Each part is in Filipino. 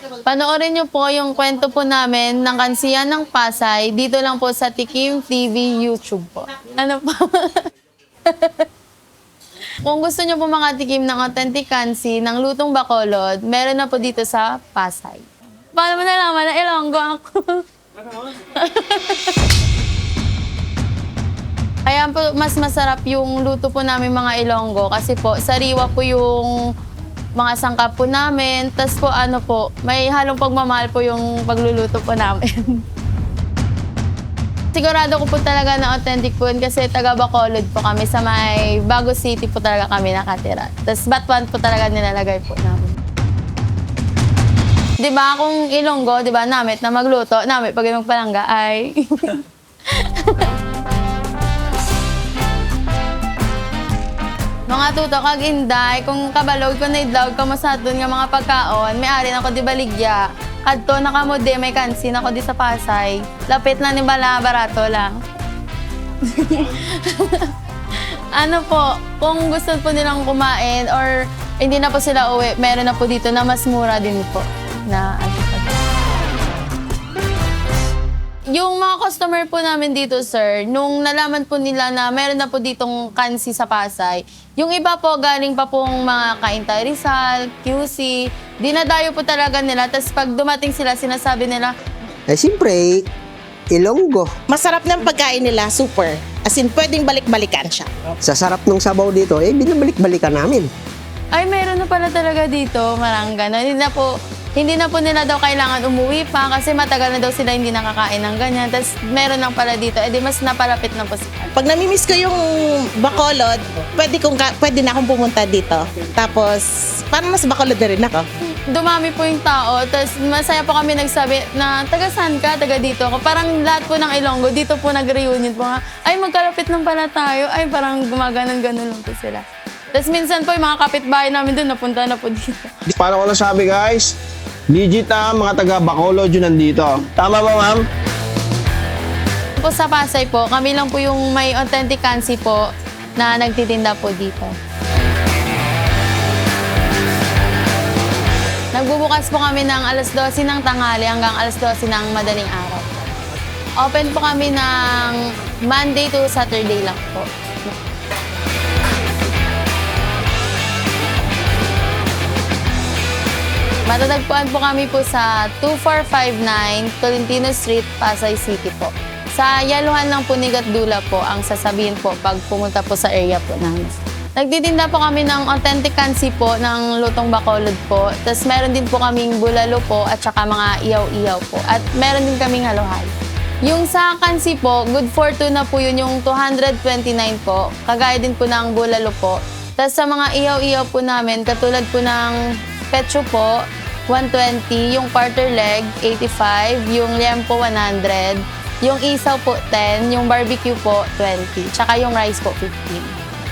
Panoorin niyo po yung kwento po namin ng Kansiyan ng Pasay dito lang po sa Tikim TV YouTube po. Ano po? Kung gusto niyo po makatikim ng authentic kansi ng lutong bacolod, meron na po dito sa Pasay. Paano mo nalaman na Ilonggo ako? Kaya po mas masarap yung luto po namin mga Ilonggo kasi po sariwa po yung mga sangkap po namin. Tapos po ano po, may halong pagmamahal po yung pagluluto po namin. Sigurado ko po talaga na authentic po yun kasi taga Bacolod po kami sa may Bago City po talaga kami nakatira. Tapos Batuan po talaga nilalagay po namin. Di ba kung Ilonggo, di ba, namit na magluto, namit pag magpalangga ay... Mga tuto kag inday, kung kabalog ko na idlawg ka masadon nga mga pagkaon, may ari na ko di baligya. Kadto na kamo di may kansin ako di sa Pasay. Lapit na ni bala barato lang. ano po, kung gusto po nilang kumain or hindi na po sila uwi, meron na po dito na mas mura din po Yung mga customer po namin dito, sir, nung nalaman po nila na meron na po ditong kansi sa Pasay, yung iba po galing pa pong mga Kaintay Rizal, QC, dinadayo po talaga nila. Tapos pag dumating sila, sinasabi nila, Eh, siyempre, Ilonggo. Masarap ng pagkain nila, super. As in, pwedeng balik-balikan siya. Sa sarap ng sabaw dito, eh, binabalik-balikan namin. ay, meron na pala talaga dito, marang gano'n. Hindi na po, hindi na po nila daw kailangan umuwi pa kasi matagal na daw sila hindi nakakain ng ganyan. Tapos meron lang pala dito, edi mas napalapit na po sila. Pag namimiss ko yung Bacolod, pwede, kong pwede na akong pumunta dito. Tapos, parang mas Bacolod na rin ako. dumami po yung tao, tapos masaya po kami nagsabi na taga saan ka, taga dito ako. Parang lahat po ng Ilonggo, dito po nag-reunion po nga, ay magkalapit lang pala tayo, ay parang gumaganon-ganon lang po sila. Tapos minsan po yung mga kapitbahay namin doon, napunta na po dito. Paano ko nasabi guys? Legit na mga taga Bacolod yun nandito. Tama ba ma'am? Po sa Pasay po, kami lang po yung may authentic kansi po na nagtitinda po dito. Nagbubukas po kami ng alas 12 ng tanghali hanggang alas 12 ng madaling araw. Open po kami ng Monday to Saturday lang po. Matatagpuan po kami po sa 2459 Tolentino Street, Pasay City po. Sa yaluhan lang po ni Gatdula po ang sasabihin po pag pumunta po sa area po namin. Nagtitinda po kami ng authentic kansi po ng lutong bacolod po. Tapos meron din po kaming bulalo po at saka mga iyaw-iyaw po. At meron din kaming haluhay. Yung sa kansi po, good for two na po yun yung 229 po. Kagaya din po ng bulalo po. Tapos sa mga iyaw-iyaw po namin, katulad po ng pecho po, 120, yung quarter leg, 85, yung liempo, 100, yung isaw po, 10, yung barbecue po, 20, tsaka yung rice po, 15.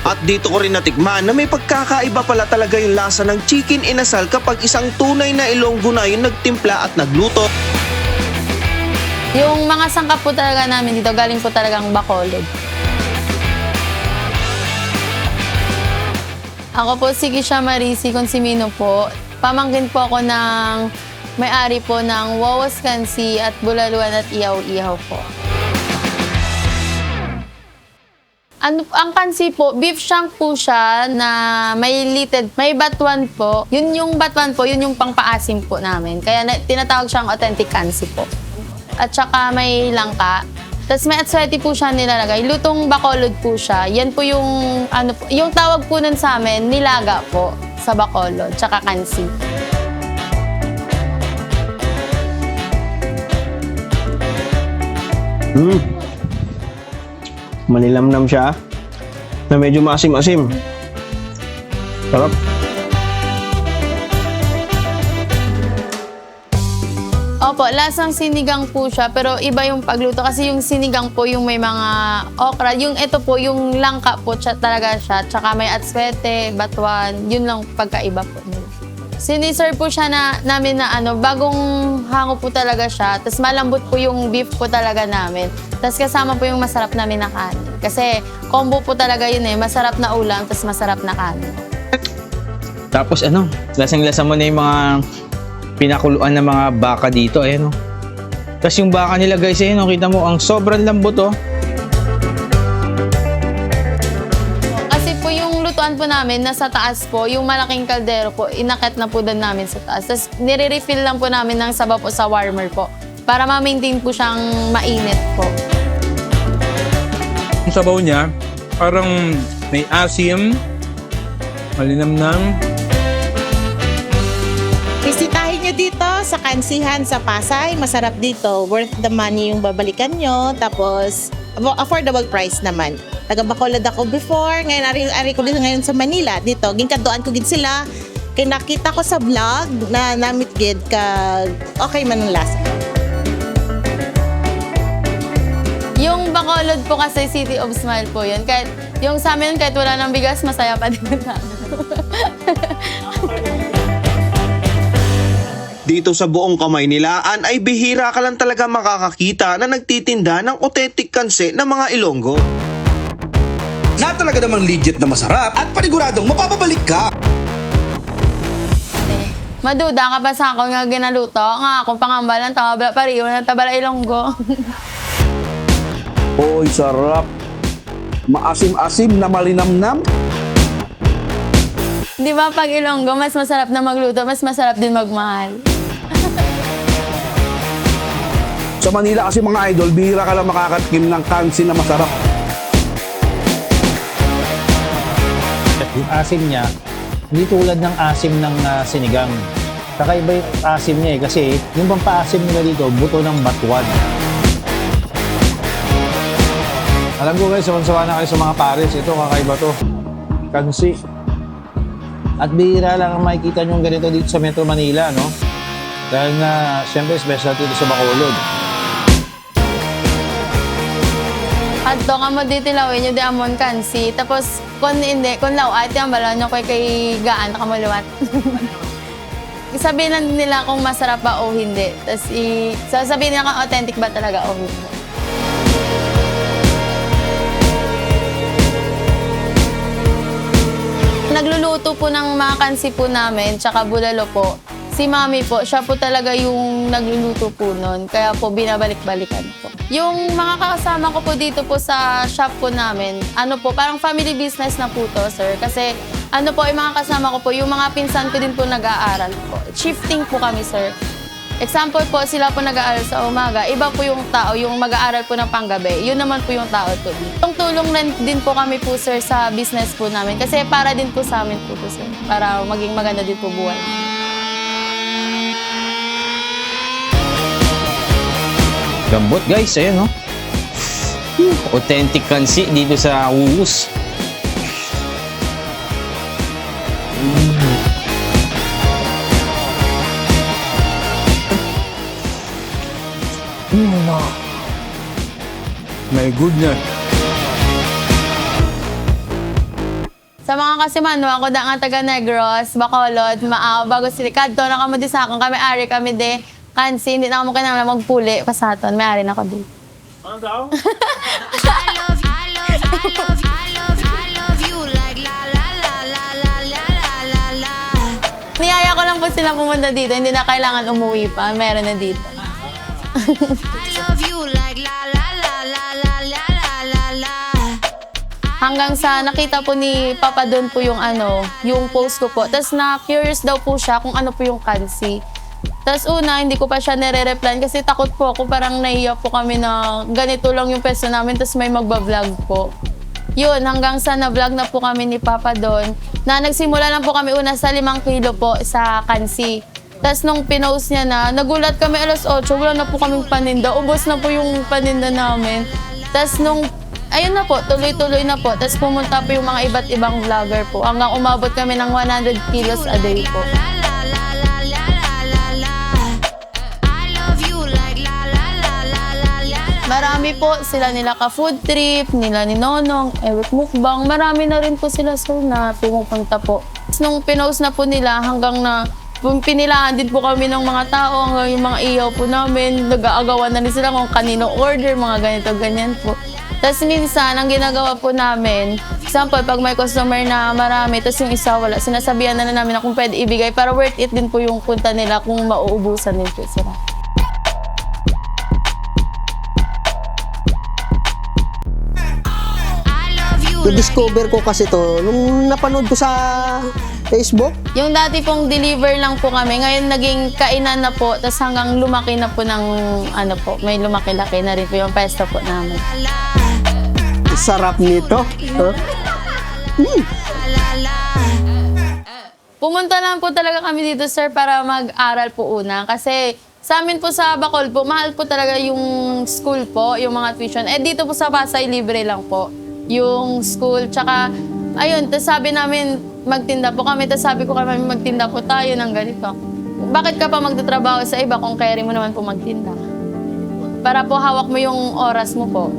At dito ko rin natikman na may pagkakaiba pala talaga yung lasa ng chicken inasal kapag isang tunay na ilonggo na yung nagtimpla at nagluto. Yung mga sangkap po talaga namin dito, galing po talagang Bacolod. Ako po si Kisha Marisi Consimino po. Pamangkin po ako ng may-ari po ng Wawas Kansi at Bulaluan at Iyaw-Iyaw po. Ano, ang kansi po, beef shank po siya na may litid, may batuan po. Yun yung batuan po, yun yung pangpaasim po namin. Kaya na, tinatawag siyang authentic kansi po. At saka may langka. Tapos may atsweti po siya nilalagay. Lutong bacolod po siya. Yan po yung, ano yung tawag po nun sa amin, nilaga po sa bacolod, tsaka kansi. Hmm. Manilamnam siya. Na medyo maasim-asim. Sarap. Opo, lasang sinigang po siya, pero iba yung pagluto kasi yung sinigang po yung may mga okra. Yung ito po, yung langka po siya, talaga siya. Tsaka may atswete, batuan, yun lang pagkaiba po nila. Siniserve po siya na, namin na ano, bagong hango po talaga siya. Tapos malambot po yung beef po talaga namin. Tapos kasama po yung masarap namin na kanin. Kasi combo po talaga yun eh. Masarap na ulam, tapos masarap na kanin. Tapos ano, lasang-lasa mo na yung mga pinakuluan ng mga baka dito. Ayan o. Tapos yung baka nila guys, ayan o, kita mo, ang sobrang lambot oh. Kasi po yung lutuan po namin, nasa taas po, yung malaking kaldero po, inakit na po doon namin sa taas. Tapos nire-refill lang po namin ng sabaw po sa warmer po. Para ma-maintain po siyang mainit po. Yung sabaw niya, parang may asim, malinamnam. Nyo dito sa Kansihan sa Pasay. Masarap dito. Worth the money yung babalikan nyo. Tapos, affordable price naman. Taga Bacolod ako before. Ngayon, ari, ari ko dito ngayon sa Manila. Dito, ginkadoan ko gid sila. Kaya nakita ko sa vlog na namit gid ka okay man ang lasa. Yung Bacolod po kasi City of Smile po yun. Kahit, yung sa amin, kahit wala ng bigas, masaya pa din namin. Dito sa buong kamay nilaan ay bihira ka lang talaga makakakita na nagtitinda ng authentic kanse ng mga Ilonggo. na talaga namang legit na masarap at paniguradong mapapabalik ka. Maduda ka pa sa ako nga ginaluto. Nga akong pangambalan, tabala pariyo na tabala ilonggo. Oy, sarap. Maasim-asim na malinamnam. Di ba pag ilonggo, mas masarap na magluto, mas masarap din magmahal. Sa Manila kasi mga idol, bihira ka lang makakatikim ng kansi na masarap. Yung asim niya, hindi tulad ng asim ng ah, sinigang. Kakaiba yung asim niya eh, kasi yung pampaasim nila dito, buto ng batuan. Alam ko guys, sawan-sawa na kayo sa mga pares. Ito, kakaiba to. Kansi. At bihira lang ang makikita nyo ganito dito sa Metro Manila, no? Dahil nga, siyempre, specialty dito sa Bacolod. At to ka mo dito lawin nyo di amon kansi. Tapos, kung hindi, kung law, ate ang bala nyo kay kay gaan ka mo luwat. Sabihin lang nila kung masarap ba o hindi. Tapos, i- sasabihin nila kung authentic ba talaga o hindi. Nagluluto po ng mga kansi po namin, tsaka bulalo po. Si mami po, siya po talaga yung nagluluto po nun. Kaya po binabalik-balikan po. Yung mga kasama ko po dito po sa shop po namin, ano po, parang family business na po to, sir. Kasi ano po, yung mga kasama ko po, yung mga pinsan ko din po nag-aaral po. Shifting po kami, sir. Example po, sila po nag-aaral sa umaga. Iba po yung tao, yung mag-aaral po ng panggabi. Yun naman po yung tao po. Yung tulong rin din po kami po, sir, sa business po namin. Kasi para din po sa amin po to, sir. Para maging maganda din po buhay. Lambot guys, ayan oh. Authentic kansi dito sa Uus. My goodness. Sa mga kasimano, ako da nga taga Negros, Bacolod, Maaw, Bago Silikad, to na kamo di sa akong kami ari kami de Kansi, hindi na ako kailangan na magpuli pasaton. May ari na ako dito. Ano daw? Niyaya ko lang po sila pumunta dito. Hindi na kailangan umuwi pa. Meron na dito. Hanggang sa nakita po ni Papa doon po yung ano, yung post ko po. Tapos na-curious daw po siya kung ano po yung kansi. Tapos una, hindi ko pa siya nire-reply kasi takot po ako. Parang naiya po kami na ganito lang yung peso namin tapos may magbablog po. Yun, hanggang sa na-vlog na po kami ni Papa doon, na nagsimula lang po kami una sa limang kilo po sa kansi. Tapos nung pinost niya na, nagulat kami alas 8, wala na po kaming paninda. Ubos na po yung paninda namin. Tapos nung, ayun na po, tuloy-tuloy na po. Tapos pumunta po yung mga iba't ibang vlogger po. Hanggang umabot kami ng 100 kilos a day po. Marami po sila nila ka-food trip, nila ni Nonong, Eric Mukbang. Marami na rin po sila sir na pumupunta po. Nung pinost na po nila hanggang na pinilahan din po kami ng mga tao, hanggang yung mga iyaw po namin, nag-aagawan na rin sila kung kanino order, mga ganito, ganyan po. Tapos minsan, ang ginagawa po namin, Example, pag may customer na marami, tapos yung isa wala, sinasabihan na, na namin na kung pwede ibigay para worth it din po yung punta nila kung mauubusan din po sila. Na-discover ko kasi to nung napanood ko sa Facebook. Yung dati pong deliver lang po kami, ngayon naging kainan na po, tapos hanggang lumaki na po ng, ano po, may lumaki-laki na rin po yung pesto po namin. Sarap nito. Huh? Pumunta lang po talaga kami dito, sir, para mag-aral po una. Kasi sa amin po sa Bacol po, mahal po talaga yung school po, yung mga tuition. Eh dito po sa Pasay, libre lang po yung school. Tsaka, ayun, tapos sabi namin, magtinda po kami. Tapos sabi ko kami, magtinda po tayo ng ganito. Bakit ka pa magtatrabaho sa iba kung carry mo naman po magtinda? Para po hawak mo yung oras mo po.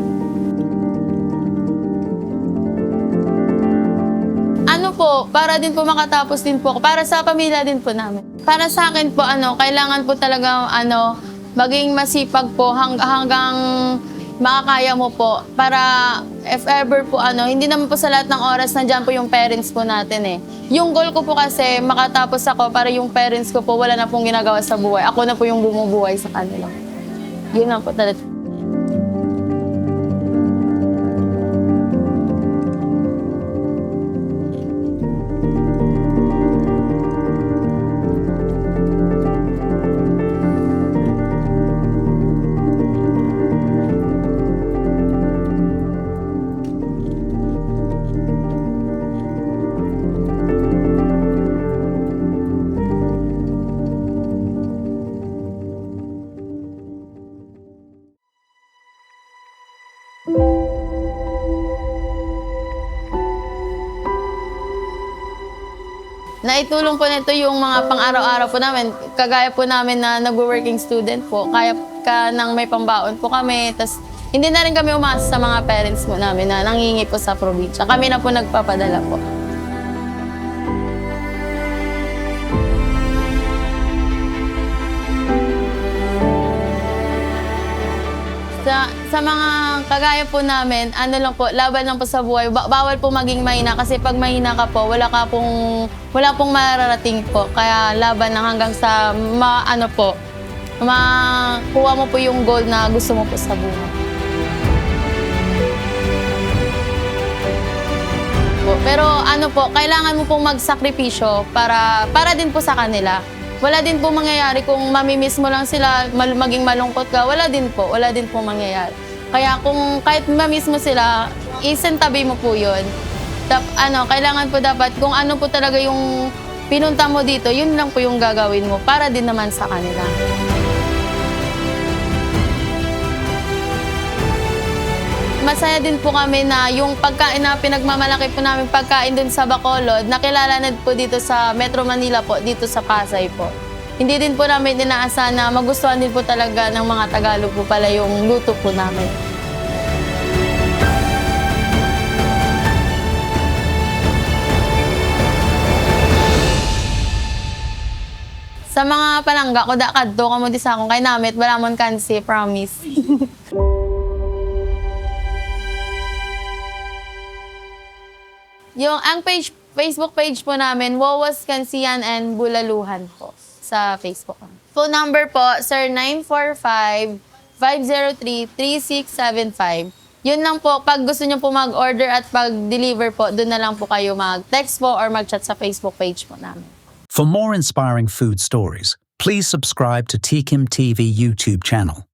Ano po, para din po makatapos din po. Para sa pamilya din po namin. Para sa akin po, ano, kailangan po talaga, ano, maging masipag po hang, hanggang makakaya mo po. Para if ever po, ano, hindi naman po sa lahat ng oras nandiyan po yung parents po natin eh. Yung goal ko po kasi, makatapos ako para yung parents ko po wala na pong ginagawa sa buhay. Ako na po yung bumubuhay sa kanila. Yun lang po talaga. Naitulong po nito yung mga pang-araw-araw po namin. Kagaya po namin na nag-working student po. Kaya ka nang may pambaon po kami. Tapos hindi na rin kami umasa sa mga parents po namin na nangingi po sa probinsya. Kami na po nagpapadala po. Sa, sa mga kagaya po namin, ano lang po, laban lang po sa buhay. Ba- bawal po maging mahina kasi pag mahina ka po, wala ka pong, wala pong mararating po. Kaya laban lang hanggang sa, ma, ano po, makuha mo po yung goal na gusto mo po sa buhay. Pero ano po, kailangan mo pong magsakripisyo para, para din po sa kanila. Wala din po mangyayari kung mamimiss mo lang sila, mal- maging malungkot ka. Wala din po, wala din po mangyayari. Kaya kung kahit mamiss mo sila, isintabi mo po yun. Tap, ano, kailangan po dapat, kung ano po talaga yung pinunta mo dito, yun lang po yung gagawin mo para din naman sa kanila. Masaya din po kami na yung pagkain na pinagmamalaki po namin pagkain dun sa Bacolod, nakilala na po dito sa Metro Manila po, dito sa Pasay po. Hindi din po namin inaasahan na magustuhan din po talaga ng mga Tagalog po pala yung luto po namin. Sa mga palangga, kuda kadto kamo di sa akong kay namit, wala mon kansi, promise. Yung ang page Facebook page po namin, Wawas Kansiyan and Bulaluhan po sa Facebook. Phone number po, sir 945-503-3675. Yun lang po, pag gusto nyo po mag-order at pag-deliver po, doon na lang po kayo mag-text po or mag-chat sa Facebook page po namin. For more inspiring food stories, please subscribe to Tkim TV YouTube channel.